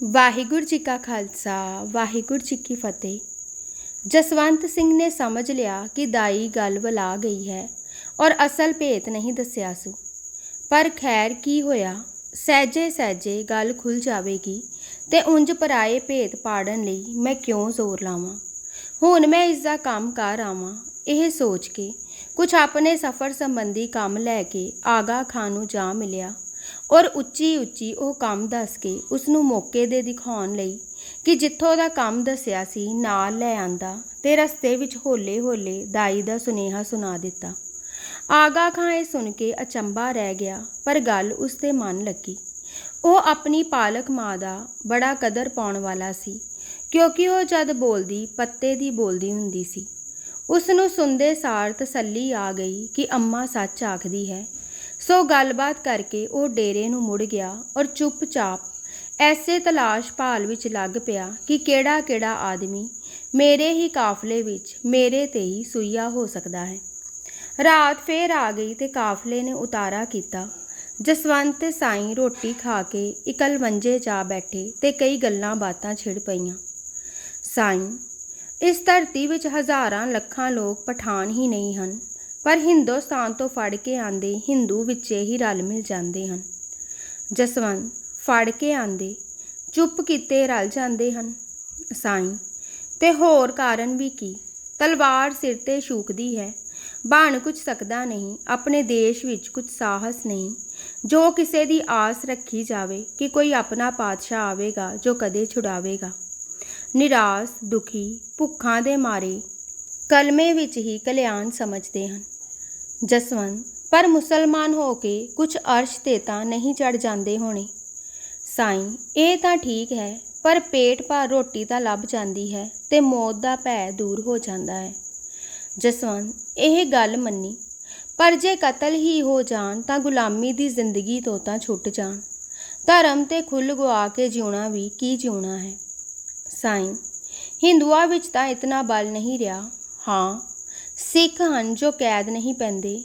ਵਾਹਿਗੁਰੂ ਜੀ ਕਾ ਖਾਲਸਾ, ਵਾਹਿਗੁਰੂ ਜੀ ਕੀ ਫਤਿਹ। ਜਸਵੰਤ ਸਿੰਘ ਨੇ ਸਮਝ ਲਿਆ ਕਿ ਦਾਈ ਗੱਲ ਵਲਾ ਗਈ ਹੈ ਔਰ ਅਸਲ ਭੇਤ ਨਹੀਂ ਦੱਸਿਆ ਸੂ। ਪਰ ਖੈਰ ਕੀ ਹੋਇਆ? ਸਹਿਜੇ ਸਹਿਜੇ ਗੱਲ ਖੁੱਲ ਜਾਵੇਗੀ ਤੇ ਉਂਝ ਪਰਾਏ ਭੇਤ ਪਾੜਨ ਲਈ ਮੈਂ ਕਿਉਂ ਜ਼ੋਰ ਲਾਵਾਂ? ਹੁਣ ਮੈਂ ਇਸ ਦਾ ਕੰਮ ਕਰ ਆਵਾਂ। ਇਹ ਸੋਚ ਕੇ ਕੁਝ ਆਪਣੇ ਸਫ਼ਰ ਸੰਬੰਧੀ ਕੰਮ ਲੈ ਕੇ ਆਗਾ ਖਾਨ ਨੂੰ ਜਾ ਮਿਲਿਆ। ਔਰ ਉੱਚੀ ਉੱਚੀ ਉਹ ਕੰਮ ਦੱਸ ਕੇ ਉਸ ਨੂੰ ਮੌਕੇ ਦੇ ਦਿਖਾਉਣ ਲਈ ਕਿ ਜਿੱਥੋਂ ਦਾ ਕੰਮ ਦੱਸਿਆ ਸੀ, ਨਾਲ ਲੈ ਆਂਦਾ ਤੇ ਰਸਤੇ ਵਿੱਚ ਹੋਲੇ ਹੌਲੇ ਦਾਈ ਦਾ ਸੁਨੇਹਾ ਸੁਣਾ ਦਿੱਤਾ। ਆਗਾ ਖਾਂ ਇਹ ਸੁਣ ਕੇ ਅਚੰਬਾ ਰਹਿ ਗਿਆ, ਪਰ ਗੱਲ ਉਸ 'ਤੇ ਮਨ ਲੱਗੀ। ਉਹ ਆਪਣੀ ਪਾਲਕ ਮਾਂ ਦਾ ਬੜਾ ਕਦਰ ਪਾਉਣ ਵਾਲਾ ਸੀ, ਕਿਉਂਕਿ ਉਹ ਜਦ ਬੋਲਦੀ, ਪੱਤੇ ਦੀ ਬੋਲਦੀ ਹੁੰਦੀ ਸੀ। ਉਸ ਨੂੰ ਸੁਣਦੇ ਸਾਰ ਤਸੱਲੀ ਆ ਗਈ ਕਿ ਅੰਮਾ ਸੱਚ ਆਖਦੀ ਹੈ ਸੋ ਗੱਲਬਾਤ ਕਰਕੇ ਉਹ ਡੇਰੇ ਨੂੰ ਮੁੜ ਗਿਆ ਔਰ ਚੁੱਪਚਾਪ ਐਸੇ ਤਲਾਸ਼ ਭਾਲ ਵਿੱਚ ਲੱਗ ਪਿਆ ਕਿ ਕਿਹੜਾ ਕਿਹੜਾ ਆਦਮੀ ਮੇਰੇ ਹੀ ਕਾਫਲੇ ਵਿੱਚ ਮੇਰੇ ਤੇ ਹੀ ਸੂਈਆ ਹੋ ਸਕਦਾ ਹੈ। ਰਾਤ ਫੇਰ ਆ ਗਈ ਤੇ ਕਾਫਲੇ ਨੇ ਉਤਾਰਾ ਕੀਤਾ। ਜਸਵੰਤ ਤੇ ਸਾਈਂ ਰੋਟੀ ਖਾ ਕੇ ਇਕਲ ਮੰਜੇ ਜਾ ਬੈਠੇ ਤੇ ਕਈ ਗੱਲਾਂ ਬਾਤਾਂ ਛਿੜ ਪਈਆਂ। ਸਾਈਂ, ਇਸ ਧਰਤੀ ਵਿੱਚ ਹਜ਼ਾਰਾਂ ਲੱਖਾਂ ਲੋਕ ਪਠਾਨ ਹੀ ਨਹੀਂ ਹਨ। ਪਰ ਹਿੰਦੁਸਤਾਨ ਤੋਂ ਫੜ ਕੇ ਆਂਦੇ ਹਿੰਦੂ ਵਿੱਚ ਹੀ ਰਲ ਮਿਲ ਜਾਂਦੇ ਹਨ। ਜਸਵੰਤ, ਫੜ ਕੇ ਆਂਦੇ ਚੁੱਪ ਕੀਤੇ ਰਲ ਜਾਂਦੇ ਹਨ। ਸਾਈਂ, ਤੇ ਹੋਰ ਕਾਰਨ ਵੀ ਕੀ? ਤਲਵਾਰ ਸਿਰ ਤੇ ਛੂਕਦੀ ਹੈ। ਬਣ ਕੁਝ ਸਕਦਾ ਨਹੀਂ, ਆਪਣੇ ਦੇਸ਼ ਵਿੱਚ ਕੁਝ ਸਾਹਸ ਨਹੀਂ। ਜੋ ਕਿਸੇ ਦੀ ਆਸ ਰੱਖੀ ਜਾਵੇ ਕਿ ਕੋਈ ਆਪਣਾ ਪਾਤਸ਼ਾਹ ਆਵੇਗਾ, ਜੋ ਕਦੇ ਛੁਡਾਵੇਗਾ। ਨਿਰਾਸ਼, ਦੁਖੀ, ਭੁੱਖਾਂ ਦੇ ਮਾਰੇ ਕਲਮੇ ਵਿੱਚ ਹੀ ਕਲਿਆਣ ਸਮਝਦੇ ਹਨ। ਜਸਵੰਤ, ਪਰ ਮੁਸਲਮਾਨ ਹੋ ਕੇ ਕੁਝ ਅਰਸ਼ ਤੇ ਤਾਂ ਨਹੀਂ ਚੜ ਜਾਂਦੇ ਹੋਣੇ। ਸਾਈਂ, ਇਹ ਤਾਂ ਠੀਕ ਹੈ, ਪਰ ਪੇਟ ਭਰ ਰੋਟੀ ਤਾਂ ਲੱਭ ਜਾਂਦੀ ਹੈ ਤੇ ਮੌਤ ਦਾ ਭੈ ਦੂਰ ਹੋ ਜਾਂਦਾ ਹੈ। ਜਸਵੰਤ, ਇਹ ਗੱਲ ਮੰਨੀ, ਪਰ ਜੇ ਕਤਲ ਹੀ ਹੋ ਜਾਣ ਤਾਂ ਗੁਲਾਮੀ ਦੀ ਜ਼ਿੰਦਗੀ ਤੋਂ ਤਾਂ ਛੁੱਟ ਜਾਣ। ਧਰਮ ਤੇ ਖੁੱਲ ਗਵਾ ਕੇ ਜਿਉਣਾ ਵੀ ਕੀ ਜਿਉਣਾ ਹੈ। ਸਾਈਂ, ਹਿੰਦੂਆਂ ਵਿੱਚ ਤਾਂ ਇਤਨਾ ਬਲ ਨਹੀਂ ਰਿਹਾ। ਹਾਂ ਸਿੱਖ ਹਨ ਜੋ ਕੈਦ ਨਹੀਂ ਪੈਂਦੇ।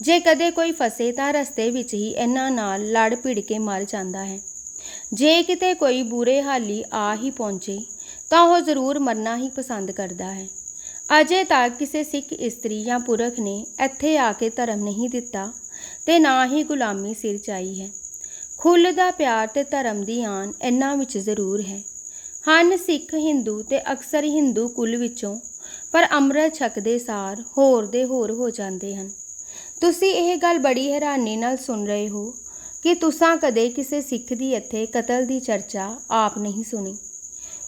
ਜੇ ਕਦੇ ਕੋਈ ਫਸੇ ਤਾਂ ਰਸਤੇ ਵਿੱਚ ਹੀ ਇਹਨਾਂ ਨਾਲ ਲੜ ਭਿੜ ਕੇ ਮਰ ਜਾਂਦਾ ਹੈ। ਜੇ ਕਿਤੇ ਕੋਈ ਬੁਰੇ ਹਾਲੀ ਆ ਹੀ ਪਹੁੰਚੇ, ਤਾਂ ਉਹ ਜ਼ਰੂਰ ਮਰਨਾ ਹੀ ਪਸੰਦ ਕਰਦਾ ਹੈ। ਅਜੇ ਤੱਕ ਕਿਸੇ ਸਿੱਖ ਇਸਤਰੀ ਜਾਂ ਪੁਰਖ ਨੇ ਇੱਥੇ ਆ ਕੇ ਧਰਮ ਨਹੀਂ ਦਿੱਤਾ ਤੇ ਨਾ ਹੀ ਗੁਲਾਮੀ ਸਿਰ ਚਾਈ ਹੈ। ਖੁੱਲ੍ਹ ਦਾ ਪਿਆਰ ਤੇ ਧਰਮ ਦੀ ਆਨ ਇਹਨਾਂ ਵਿੱਚ ਜ਼ਰੂਰ ਹੈ। ਹਨ ਸਿੱਖ ਹਿੰਦੂ ਤੇ ਅਕਸਰ ਹਿੰਦੂ ਕੁਲ ਵਿੱਚੋਂ ਪਰ ਅੰਮ੍ਰਿਤ ਛਕਦੇ ਸਾਰ ਹੋਰ ਦੇ ਹੋਰ ਹੋ ਜਾਂਦੇ ਹਨ। ਤੁਸੀਂ ਇਹ ਗੱਲ ਬੜੀ ਹੈਰਾਨੀ ਨਾਲ ਸੁਣ ਰਹੇ ਹੋ ਕਿ ਤੁਸੀਂ ਕਦੇ ਕਿਸੇ ਸਿੱਖ ਦੀ ਇੱਥੇ ਕਤਲ ਦੀ ਚਰਚਾ ਆਪ ਨਹੀਂ ਸੁਣੀ।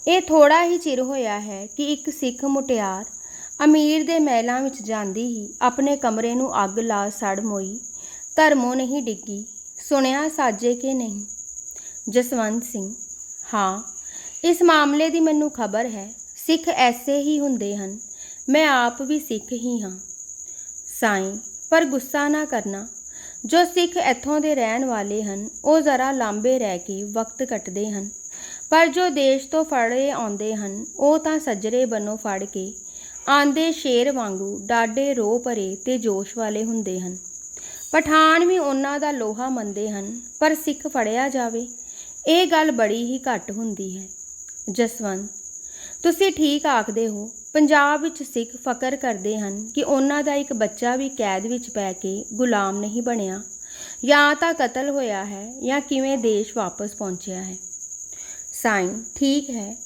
ਇਹ ਥੋੜਾ ਹੀ ਚਿਰ ਹੋਇਆ ਹੈ ਕਿ ਇੱਕ ਸਿੱਖ ਮੁਟਿਆਰ ਅਮੀਰ ਦੇ ਮਹਿਲਾਂ ਵਿੱਚ ਜਾਂਦੀ ਹੀ ਆਪਣੇ ਕਮਰੇ ਨੂੰ ਅੱਗ ਲਾ ਸੜ ਮੋਈ, ਧਰਮੋਂ ਨਹੀਂ ਡਿੱਗੀ, ਸੁਣਿਆ ਸਾਜੇ ਕਿ ਨਹੀਂ? ਜਸਵੰਤ ਸਿੰਘ, ਹਾਂ, ਇਸ ਮਾਮਲੇ ਦੀ ਮੈਨੂੰ ਖਬਰ ਹੈ, ਸਿੱਖ ਐਸੇ ਹੀ ਹੁੰਦੇ ਹਨ ਮੈਂ ਆਪ ਵੀ ਸਿੱਖ ਹੀ ਹਾਂ। ਸਾਈਂ, ਪਰ ਗੁੱਸਾ ਨਾ ਕਰਨਾ। ਜੋ ਸਿੱਖ ਇੱਥੋਂ ਦੇ ਰਹਿਣ ਵਾਲੇ ਹਨ, ਉਹ ਜ਼ਰਾ ਲਾਂਬੇ ਰਹਿ ਕੇ ਵਕਤ ਕੱਟਦੇ ਹਨ। ਪਰ ਜੋ ਦੇਸ਼ ਤੋਂ ਫੜੇ ਆਉਂਦੇ ਹਨ, ਉਹ ਤਾਂ ਸੱਜਰੇ ਬੰਨੋਂ ਫੜ ਕੇ ਆਂਦੇ ਸ਼ੇਰ ਵਾਂਗੂ ਡਾਡੇ ਰੋ ਭਰੇ ਤੇ ਜੋਸ਼ ਵਾਲੇ ਹੁੰਦੇ ਹਨ। ਪਠਾਨ ਵੀ ਉਹਨਾਂ ਦਾ ਲੋਹਾ ਮੰਨਦੇ ਹਨ, ਪਰ ਸਿੱਖ ਫੜਿਆ ਜਾਵੇ, ਇਹ ਗੱਲ ਬੜੀ ਹੀ ਘੱਟ ਹੁੰਦੀ ਹੈ। ਜਸਵੰਤ, ਤੁਸੀਂ ਠੀਕ ਆਖਦੇ ਹੋ ਪੰਜਾਬ ਵਿੱਚ ਸਿੱਖ ਫਕਰ ਕਰਦੇ ਹਨ ਕਿ ਉਹਨਾਂ ਦਾ ਇੱਕ ਬੱਚਾ ਵੀ ਕੈਦ ਵਿੱਚ ਪੈ ਕੇ ਗੁਲਾਮ ਨਹੀਂ ਬਣਿਆ, ਜਾਂ ਤਾਂ ਕਤਲ ਹੋਇਆ ਹੈ, ਜਾਂ ਕਿਵੇਂ ਦੇਸ਼ ਵਾਪਸ ਪਹੁੰਚਿਆ ਹੈ। ਸਾਈਂ, ਠੀਕ ਹੈ,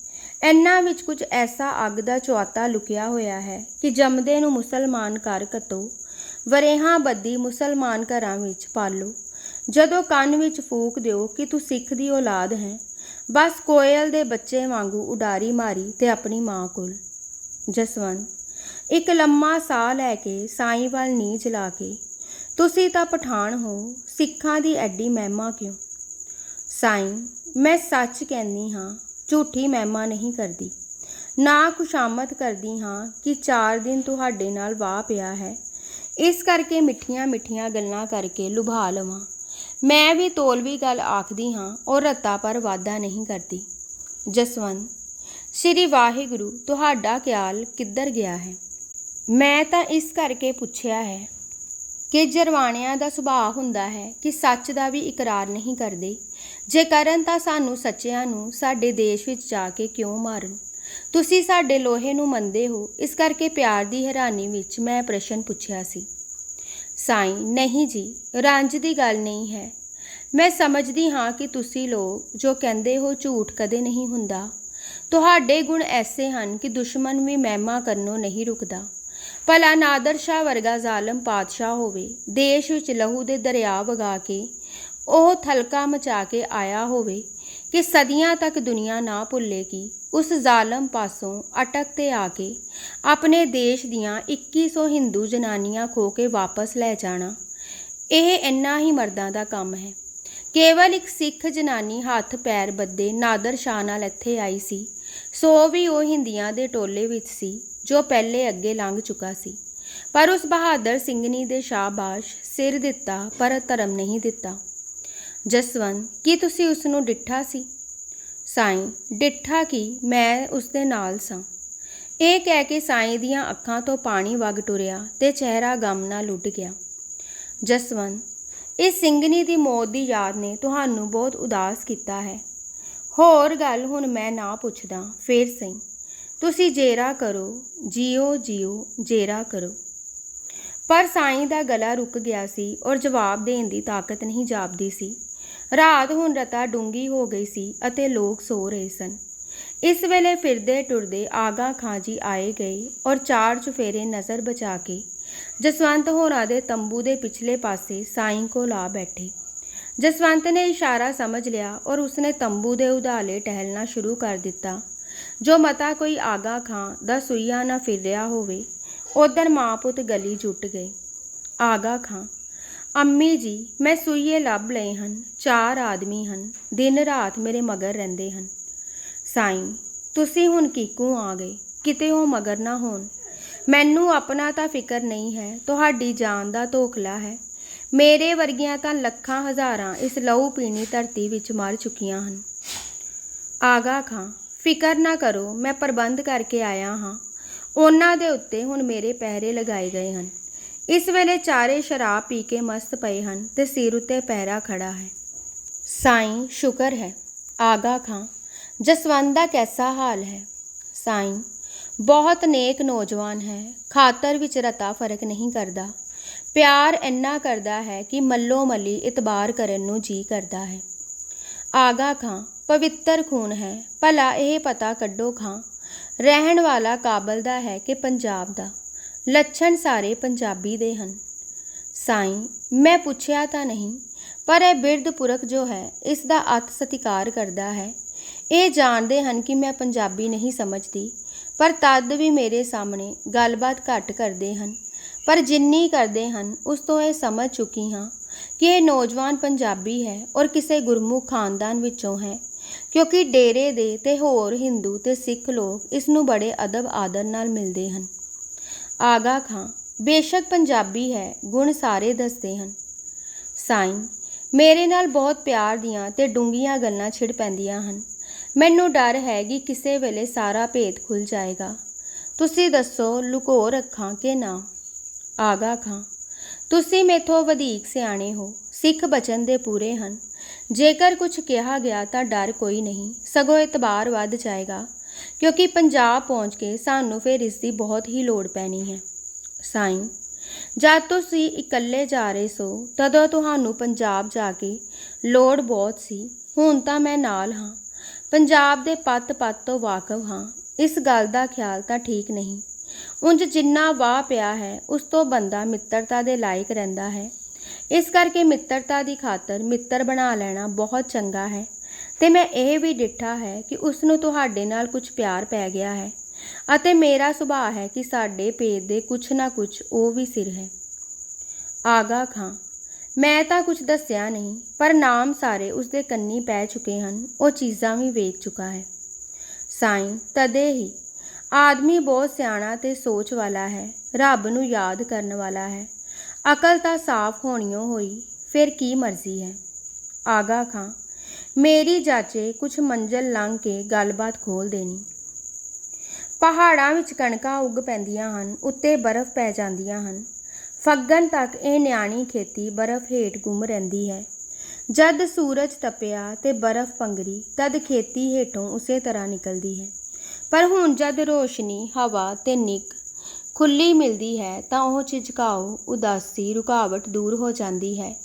ਇਹਨਾਂ ਵਿੱਚ ਕੁਝ ਐਸਾ ਅੱਗ ਦਾ ਚੁਆਤਾ ਲੁਕਿਆ ਹੋਇਆ ਹੈ ਕਿ ਜੰਮਦੇ ਨੂੰ ਮੁਸਲਮਾਨ ਕਰ ਕਤੋ ਵਰੇਹਾਂ ਬੱਦੀ ਮੁਸਲਮਾਨ ਘਰਾਂ ਵਿੱਚ ਪਾਲੋ। ਜਦੋਂ ਕੰਨ ਵਿੱਚ ਫੂਕ ਦਿਓ ਕਿ ਤੂੰ ਸਿੱਖ ਦੀ ਔਲਾਦ ਹੈ, ਬਸ ਕੋਇਲ ਦੇ ਬੱਚੇ ਵਾਂਗੂ ਉਡਾਰੀ ਮਾਰੀ ਤੇ ਆਪਣੀ ਮਾਂ ਕੋਲ। ਜਸਵੰਤ, ਇੱਕ ਲੰਮਾ ਸਾਹ ਲੈ ਕੇ ਸਾਈਂ ਵੱਲ ਨੀਂ ਜਲਾ ਕੇ, ਤੁਸੀਂ ਤਾਂ ਪਠਾਨ ਹੋ, ਸਿੱਖਾਂ ਦੀ ਐਡੀ ਮਹਿਮਾ ਕਿਉਂ? ਸਾਈਂ, ਮੈਂ ਸੱਚ ਕਹਿੰਦੀ ਹਾਂ, ਝੂਠੀ ਮਹਿਮਾ ਨਹੀਂ ਕਰਦੀ। ਨਾ ਖੁਸ਼ਾਮਦ ਕਰਦੀ ਹਾਂ ਕਿ 4 ਦਿਨ ਤੁਹਾਡੇ ਨਾਲ ਵਾਹ ਪਿਆ ਹੈ। ਇਸ ਕਰਕੇ ਮਿੱਠੀਆਂ ਮਿੱਠੀਆਂ ਗੱਲਾਂ ਕਰਕੇ ਲੁਭਾ ਲਵਾਂ। ਮੈਂ ਵੀ ਤੋਲਵੀ ਗੱਲ ਆਖਦੀ ਹਾਂ ਔਰ ਰੱਤਾ ਪਰ ਵਾਦਾ ਨਹੀਂ ਕਰਦੀ। ਜਸਵੰਤ ਸ਼੍ਰੀ ਵਾਹਿਗੁਰੂ, ਤੁਹਾਡਾ ਖਿਆਲ ਕਿੱਧਰ ਗਿਆ ਹੈ? ਮੈਂ ਤਾਂ ਇਸ ਕਰਕੇ ਪੁੱਛਿਆ ਹੈ ਕਿ ਜਰਵਾਣਿਆਂ ਦਾ ਸੁਭਾਅ ਹੁੰਦਾ ਹੈ ਕਿ ਸੱਚ ਦਾ ਵੀ ਇਕਰਾਰ ਨਹੀਂ ਕਰਦੇ। ਜੇ ਕਰਨ ਤਾਂ ਸਾਨੂੰ ਸੱਚਿਆਂ ਨੂੰ ਸਾਡੇ ਦੇਸ਼ ਵਿੱਚ ਜਾ ਕੇ ਕਿਉਂ ਮਾਰਨ? ਤੁਸੀਂ ਸਾਡੇ ਲੋਹੇ ਨੂੰ ਮੰਨਦੇ ਹੋ, ਇਸ ਕਰਕੇ ਪਿਆਰ ਦੀ ਹੈਰਾਨੀ ਵਿੱਚ ਮੈਂ ਪ੍ਰਸ਼ਨ ਪੁੱਛਿਆ ਸੀ। ਸਾਈਂ, ਨਹੀਂ ਜੀ, ਰੰਜ ਦੀ ਗੱਲ ਨਹੀਂ ਹੈ। ਮੈਂ ਸਮਝਦੀ ਹਾਂ ਕਿ ਤੁਸੀਂ ਲੋਕ ਜੋ ਕਹਿੰਦੇ ਹੋ ਝੂਠ ਕਦੇ ਨਹੀਂ ਹੁੰਦਾ। ਤੁਹਾਡੇ ਗੁਣ ਐਸੇ ਹਨ ਕਿ ਦੁਸ਼ਮਣ ਵੀ ਮਹਿਮਾ ਕਰਨੋਂ ਨਹੀਂ ਰੁਕਦਾ। ਭਲਾ ਨਾਦਰ ਸ਼ਾਹ ਵਰਗਾ ਜ਼ਾਲਮ ਪਾਤਸ਼ਾਹ ਹੋਵੇ, ਦੇਸ਼ ਵਿੱਚ ਲਹੂ ਦੇ ਦਰਿਆ ਵਗਾ ਕੇ, ਉਹ ਥਲਕਾ ਮਚਾ ਕੇ ਆਇਆ ਹੋਵੇ ਕਿ ਸਦੀਆਂ ਤੱਕ ਦੁਨੀਆ ਨਾ ਭੁੱਲੇਗੀ, ਉਸ ਜ਼ਾਲਮ ਪਾਸੋਂ ਅਟਕ ਤੇ ਆ ਕੇ ਆਪਣੇ ਦੇਸ਼ ਦੀਆਂ 2100 ਹਿੰਦੂ ਜਨਾਨੀਆਂ ਖੋ ਕੇ ਵਾਪਸ ਲੈ ਜਾਣਾ। ਇਹ ਇੰਨਾ ਹੀ ਮਰਦਾਂ ਦਾ ਕੰਮ ਹੈ। ਕੇਵਲ ਇੱਕ ਸਿੱਖ ਜਨਾਨੀ ਹੱਥ ਪੈਰ ਬੱਦੇ ਨਾਦਰ ਸ਼ਾਹ ਨਾਲ ਇੱਥੇ ਆਈ ਸੀ। ਸੋ ਵੀ ਉਹ ਹਿੰਦੀਆਂ ਦੇ ਟੋਲੇ ਵਿੱਚ ਸੀ, ਜੋ ਪਹਿਲੇ ਅੱਗੇ ਲੰਘ ਚੁੱਕਾ ਸੀ। ਪਰ ਉਸ ਬਹਾਦਰ ਸਿੰਘਨੀ ਦੇ ਸ਼ਾਬਾਸ਼ ਸਿਰ ਦਿੱਤਾ, ਪਰ ਧਰਮ ਨਹੀਂ ਦਿੱਤਾ। ਜਸਵੰਤ, ਕੀ ਤੁਸੀਂ ਉਸ ਨੂੰ ਡਿੱਠਾ ਸੀ? ਸਾਈਂ, ਡਿੱਠਾ ਕੀ? ਮੈਂ ਉਸ ਦੇ ਨਾਲ ਸਾਂ। ਇਹ ਕਹਿ ਕੇ ਸਾਈਂ ਦੀਆਂ ਅੱਖਾਂ ਤੋਂ ਪਾਣੀ ਵਗ ਟੁਰਿਆ ਤੇ ਚਿਹਰਾ ਗਮ ਨਾਲ ਉੱਡ ਗਿਆ। ਜਸਵੰਤ, ਇਸ ਸਿੰਘਨੀ ਦੀ ਮੌਤ ਦੀ ਯਾਦ ਨੇ ਤੁਹਾਨੂੰ ਬਹੁਤ ਉਦਾਸ ਕੀਤਾ ਹੈ। ਹੋਰ ਗੱਲ ਹੁਣ ਮੈਂ ਨਾ ਪੁੱਛਦਾ, ਫੇਰ ਸਹੀ। ਤੁਸੀਂ ਜੇਰਾ ਕਰੋ, ਜੀਓ ਜੀਓ, ਜੇਰਾ ਕਰੋ। ਪਰ ਸਾਈਂ ਦਾ ਗਲਾ ਰੁਕ ਗਿਆ ਸੀ ਔਰ ਜਵਾਬ ਦੇਣ ਦੀ ਤਾਕਤ ਨਹੀਂ ਜਾਪਦੀ ਸੀ। ਰਾਤ ਹੁਣ ਰਤਾ ਡੂੰਗੀ ਹੋ ਗਈ ਸੀ ਅਤੇ ਲੋਕ ਸੋ ਰਹੇ ਸਨ। ਇਸ ਵੇਲੇ ਫਿਰਦੇ ਟੁਰਦੇ ਆਗਾ ਖਾਂ ਜੀ ਆਏ ਗਏ ਔਰ ਚਾਰ ਚੁਫੇਰੇ ਨਜ਼ਰ ਬਚਾ ਕੇ ਜਸਵੰਤ ਹੋਰਾਂ ਦੇ ਤੰਬੂ ਦੇ ਪਿਛਲੇ ਪਾਸੇ ਸਾਈਂ ਕੋਲ ਆ ਬੈਠੇ। ਜਸਵੰਤ ਨੇ ਇਸ਼ਾਰਾ ਸਮਝ ਲਿਆ ਔਰ ਉਸਨੇ ਤੰਬੂ ਦੇ ਉਧਾਲੇ ਟਹਿਲਣਾ ਸ਼ੁਰੂ ਕਰ ਦਿੱਤਾ। ਜੋ ਮਤਾ ਕੋਈ ਆਗਾ ਖਾਂ, ਦਾ ਸੂਈਆ ਨਾ ਫਿਰ ਰਿਹਾ ਹੋਵੇ ਉਧਰ ਮਾਂ ਪੁੱਤ ਗਲੀ ਜੁੱਟ ਗਏ। ਆਗਾ ਖਾਂ, ਅੰਮੀ ਜੀ, ਮੈਂ ਸੂਈਏ ਲੱਭ ਲਏ ਹਨ, ਚਾਰ ਆਦਮੀ ਹਨ, ਦਿਨ ਰਾਤ ਮੇਰੇ ਮਗਰ ਰਹਿੰਦੇ ਹਨ। ਸਾਈਂ, ਤੁਸੀਂ ਹੁਣ ਕੀਕੂ ਆ ਗਏ, ਕਿਤੇ ਉਹ ਮਗਰ ਨਾ ਹੋਣ। ਮੈਨੂੰ ਆਪਣਾ ਤਾਂ ਫਿਕਰ ਨਹੀਂ ਹੈ, ਤੁਹਾਡੀ ਜਾਨ ਦਾ ਧੋਖਲਾ ਹੈ। ਮੇਰੇ ਵਰਗੀਆਂ ਤਾਂ ਲੱਖਾਂ ਹਜ਼ਾਰਾਂ ਇਸ ਲਹੂ ਪੀਣੀ ਧਰਤੀ ਵਿੱਚ ਮਰ ਚੁੱਕੀਆਂ ਹਨ। ਆਗਾ ਖਾਂ, ਫਿਕਰ ਨਾ ਕਰੋ, ਮੈਂ ਪ੍ਰਬੰਧ ਕਰਕੇ ਆਇਆ ਹਾਂ। ਉਹਨਾਂ ਦੇ ਉੱਤੇ ਹੁਣ ਮੇਰੇ ਪਹਿਰੇ ਲਗਾਏ ਗਏ ਹਨ। ਇਸ ਵੇਲੇ ਚਾਰੇ ਸ਼ਰਾਬ ਪੀ ਕੇ ਮਸਤ ਪਏ ਹਨ ਤੇ ਸਿਰ ਉੱਤੇ ਪਹਿਰਾ ਖੜਾ ਹੈ। ਸਾਈਂ, ਸ਼ੁਕਰ ਹੈ। ਆਗਾ ਖਾਂ ਜਸਵੰਤ ਦਾ ਕੈਸਾ ਹਾਲ ਹੈ? ਸਾਈਂ, ਬਹੁਤ ਨੇਕ ਨੌਜਵਾਨ ਹੈ। ਖਾਤਰ ਵਿੱਚ ਰਤਾ ਫ਼ਰਕ ਨਹੀਂ ਕਰਦਾ। ਪਿਆਰ ਇੰਨਾ ਕਰਦਾ ਹੈ ਕਿ ਮੱਲੋ ਮੱਲੀ ਇਤਬਾਰ ਕਰਨ ਨੂੰ ਜੀ ਕਰਦਾ ਹੈ। ਆਗਾ ਖਾਂ, ਪਵਿੱਤਰ ਖੂਨ ਹੈ, ਭਲਾ ਇਹ ਪਤਾ ਕੱਢੋ ਖਾਂ। ਰਹਿਣ ਵਾਲਾ ਕਾਬਲ ਦਾ ਹੈ ਕਿ ਪੰਜਾਬ ਦਾ। ਲੱਛਣ ਸਾਰੇ ਪੰਜਾਬੀ ਦੇ ਹਨ। ਸਾਈਂ, ਮੈਂ ਪੁੱਛਿਆ ਤਾਂ ਨਹੀਂ, ਪਰ ਇਹ ਬਿਰਧ ਪੁਰਖ ਜੋ ਹੈ, ਇਸ ਦਾ ਅਤ ਸਤਿਕਾਰ ਕਰਦਾ ਹੈ। ਇਹ ਜਾਣਦੇ ਹਨ ਕਿ ਮੈਂ ਪੰਜਾਬੀ ਨਹੀਂ ਸਮਝਦੀ, ਪਰ ਤਦ ਵੀ ਮੇਰੇ ਸਾਹਮਣੇ ਗੱਲਬਾਤ ਘੱਟ ਕਰਦੇ ਹਨ। ਪਰ ਜਿੰਨੀ ਕਰਦੇ ਹਨ, ਉਸ ਤੋਂ ਇਹ ਸਮਝ ਚੁੱਕੀ ਹਾਂ ਕਿ ਇਹ ਨੌਜਵਾਨ ਪੰਜਾਬੀ ਹੈ ਔਰ ਕਿਸੇ ਗੁਰਮੁਖ ਖਾਨਦਾਨ ਵਿੱਚੋਂ ਹੈ। ਕਿਉਂਕਿ ਡੇਰੇ ਦੇ ਤੇ ਹੋਰ ਹਿੰਦੂ ਤੇ ਸਿੱਖ ਲੋਕ ਇਸ ਨੂੰ ਬੜੇ ਅਦਬ ਆਦਰ ਨਾਲ ਮਿਲਦੇ ਹਨ। ਆਗਾ ਖਾਂ, ਬੇਸ਼ੱਕ ਪੰਜਾਬੀ ਹੈ, ਗੁਣ ਸਾਰੇ ਦੱਸਦੇ ਹਨ। ਸਾਈਂ, ਮੇਰੇ ਨਾਲ ਬਹੁਤ ਪਿਆਰ ਦੀਆਂ ਤੇ ਡੂੰਘੀਆਂ ਗੱਲਾਂ ਛਿੜ ਪੈਂਦੀਆਂ ਹਨ। ਮੈਨੂੰ ਡਰ ਹੈ ਕਿ ਕਿਸੇ ਵੇਲੇ ਸਾਰਾ ਭੇਤ ਖੁੱਲ ਜਾਏਗਾ। ਤੁਸੀਂ ਦੱਸੋ, ਲੁਕੋ ਰੱਖਾਂ ਕਿ ਨਾ? ਆਗਾ ਖਾਂ। ਤੁਸੀਂ ਮੇਥੋਂ ਵਧੇਕ ਸਿਆਣੇ ਹੋ, ਸਿੱਖ ਬਚਨ ਦੇ ਪੂਰੇ ਹਨ। ਜੇਕਰ ਕੁਝ ਕਿਹਾ ਗਿਆ ਤਾਂ ਡਰ ਕੋਈ ਨਹੀਂ, ਸਗੋਂ ਇਤਬਾਰ ਵੱਧ ਜਾਏਗਾ। ਕਿਉਂਕਿ ਪੰਜਾਬ ਪਹੁੰਚ ਕੇ ਸਾਨੂੰ ਫਿਰ ਇਸ ਦੀ ਬਹੁਤ ਹੀ ਲੋੜ ਪੈਣੀ ਹੈ। ਸਾਈਂ, ਜਦ ਤੁਸੀਂ ਇਕੱਲੇ ਜਾ ਰਹੇ ਸੋ, ਤਦੋਂ ਤੁਹਾਨੂੰ ਪੰਜਾਬ ਜਾ ਕੇ ਲੋੜ ਬਹੁਤ ਸੀ। ਹੁਣ ਤਾਂ ਮੈਂ ਨਾਲ ਹਾਂ। ਪੰਜਾਬ ਦੇ ਪੱਤ-ਪੱਤ ਤੋਂ ਵਾਕਿਫ ਹਾਂ। ਇਸ ਗੱਲ ਦਾ ਖਿਆਲ ਤਾਂ ਠੀਕ ਨਹੀਂ। ਉਂਝ ਜਿੰਨਾ ਵਾਹ ਪਿਆ ਹੈ, ਉਸ ਤੋਂ ਬੰਦਾ ਮਿੱਤਰਤਾ ਦੇ ਲਾਇਕ ਰਹਿੰਦਾ ਹੈ। ਇਸ ਕਰਕੇ ਮਿੱਤਰਤਾ ਦੀ ਖਾਤਰ ਮਿੱਤਰ ਬਣਾ ਲੈਣਾ ਬਹੁਤ ਚੰਗਾ ਹੈ। ਤੇ ਮੈਂ ਇਹ ਵੀ ਡਿੱਠਾ ਹੈ ਕਿ ਉਸ ਨੂੰ ਤੁਹਾਡੇ ਨਾਲ ਕੁਝ ਪਿਆਰ ਪੈ ਗਿਆ ਹੈ। ਅਤੇ ਮੇਰਾ ਸੁਭਾਅ ਹੈ ਕਿ ਸਾਡੇ ਭੇਦ ਦੇ ਕੁਛ ਨਾ ਕੁਛ ਉਹ ਵੀ ਸਿਰ ਹੈ। ਆਗਾ ਖਾਂ, ਮੈਂ ਤਾਂ ਕੁਝ ਦੱਸਿਆ ਨਹੀਂ, ਪਰ ਨਾਮ ਸਾਰੇ ਉਸਦੇ ਕੰਨੀ ਪੈ ਚੁੱਕੇ ਹਨ, ਉਹ ਚੀਜ਼ਾਂ ਵੀ ਵੇਖ ਚੁੱਕਾ ਹੈ। ਸਾਈਂ, ਤਦੇ ਹੀ ਆਦਮੀ ਬਹੁਤ ਸਿਆਣਾ ਤੇ ਸੋਚ ਵਾਲਾ ਹੈ, ਰੱਬ ਨੂੰ ਯਾਦ ਕਰਨ ਵਾਲਾ ਹੈ। ਅਕਲ ਤਾਂ ਸਾਫ਼ ਹੋਣੀਓ ਹੋਈ, ਫਿਰ ਕੀ ਮਰਜ਼ੀ ਹੈ। ਆਗਾ ਖਾਂ, ਮੇਰੀ ਜਾਚੇ ਕੁਛ ਮੰਜ਼ਲ ਲੰਘ ਕੇ ਗੱਲਬਾਤ ਖੋਲ ਦੇਣੀ। ਪਹਾੜਾਂ ਵਿੱਚ ਕਣਕਾਂ ਉੱਗ ਪੈਂਦੀਆਂ ਹਨ, ਉੱਤੇ ਬਰਫ਼ ਪੈ ਜਾਂਦੀਆਂ ਹਨ। ਫੱਗਣ ਤੱਕ ਇਹ ਨਿਆਣੀ ਖੇਤੀ ਬਰਫ਼ ਹੇਠ ਗੁੰਮ ਰਹਿੰਦੀ ਹੈ। ਜਦ ਸੂਰਜ ਤਪਿਆ ਤੇ ਬਰਫ਼ ਪੰਗਰੀ, ਤਦ ਖੇਤੀ ਹੇਠੋਂ ਉਸੇ ਤਰ੍ਹਾਂ ਨਿਕਲਦੀ ਹੈ। ਪਰ ਹੁਣ ਜਦ ਰੋਸ਼ਨੀ, ਹਵਾ ਤੇ ਨਿੱਕ ਖੁੱਲੀ ਮਿਲਦੀ ਹੈ ਤਾਂ ਉਹ ਝਿਜਕਾਓ, ਉਦਾਸੀ, ਰੁਕਾਵਟ ਦੂਰ ਹੋ ਜਾਂਦੀ ਹੈ।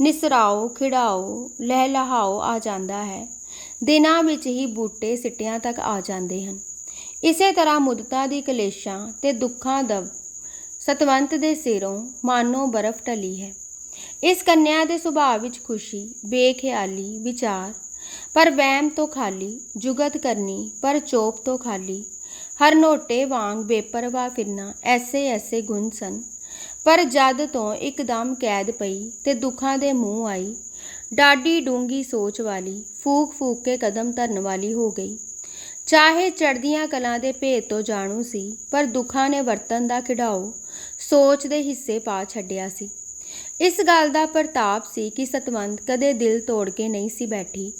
ਨਿਸਰਾਓ, ਖਿੜਾਓ ਲਹਿਲਹਾਓ ਆ ਜਾਂਦਾ ਹੈ। ਦਿਨਾਂ ਵਿੱਚ ਹੀ ਬੂਟੇ ਸਿੱਟਿਆਂ ਤੱਕ ਆ ਜਾਂਦੇ ਹਨ। ਇਸੇ ਤਰ੍ਹਾਂ ਮੁਦਤਾਂ ਦੀ ਕਲੇਸ਼ਾਂ ਤੇ ਦੁੱਖਾਂ ਦਾ ਸਤਵੰਤ ਦੇ ਸਿਰੋਂ ਮਾਨੋ ਬਰਫ਼ ਟਲੀ ਹੈ। ਇਸ ਕੰਨਿਆ ਦੇ ਸੁਭਾਅ ਵਿੱਚ ਖੁਸ਼ੀ, ਬੇਖਿਆਲੀ, ਵਿਚਾਰ ਪਰ ਵਹਿਮ ਤੋਂ ਖਾਲੀ, ਜੁਗਤ ਕਰਨੀ, ਪਰ ਚੋਪ ਤੋਂ ਖਾਲੀ। ਹਰ ਨੋਟੇ ਵਾਂਗ ਬੇਪਰਵਾਹ ਫਿਰਨਾ, ਐਸੇ ਐਸੇ ਗੁਣ ਸਨ। ਪਰ ਜਦ ਤੋਂ ਇੱਕਦਮ ਕੈਦ ਪਈ ਤੇ ਦੁੱਖਾਂ ਦੇ ਮੂੰਹ ਆਈ ਡਾਡੀ ਡੂੰਗੀ ਸੋਚ ਵਾਲੀ, ਫੂਕ ਫੂਕ ਕੇ ਕਦਮ ਧਰਨ ਵਾਲੀ ਹੋ ਗਈ। ਚਾਹੇ ਚੜਦੀਆਂ ਕਲਾਂ ਦੇ ਭੇਦ ਤੋਂ ਜਾਣੂ ਸੀ, ਪਰ ਦੁੱਖਾਂ ਨੇ ਵਰਤਨ ਦਾ ਖਿਡਾਓ, ਸੋਚ ਦੇ ਹਿੱਸੇ ਪਾ ਛੱਡਿਆ ਸੀ। ਇਸ ਗੱਲ ਦਾ ਪ੍ਰਤਾਪ ਸੀ ਕਿ ਸਤਵੰਤ ਕਦੇ ਦਿਲ ਤੋੜ ਕੇ ਨਹੀਂ ਸੀ ਬੈਠੀ।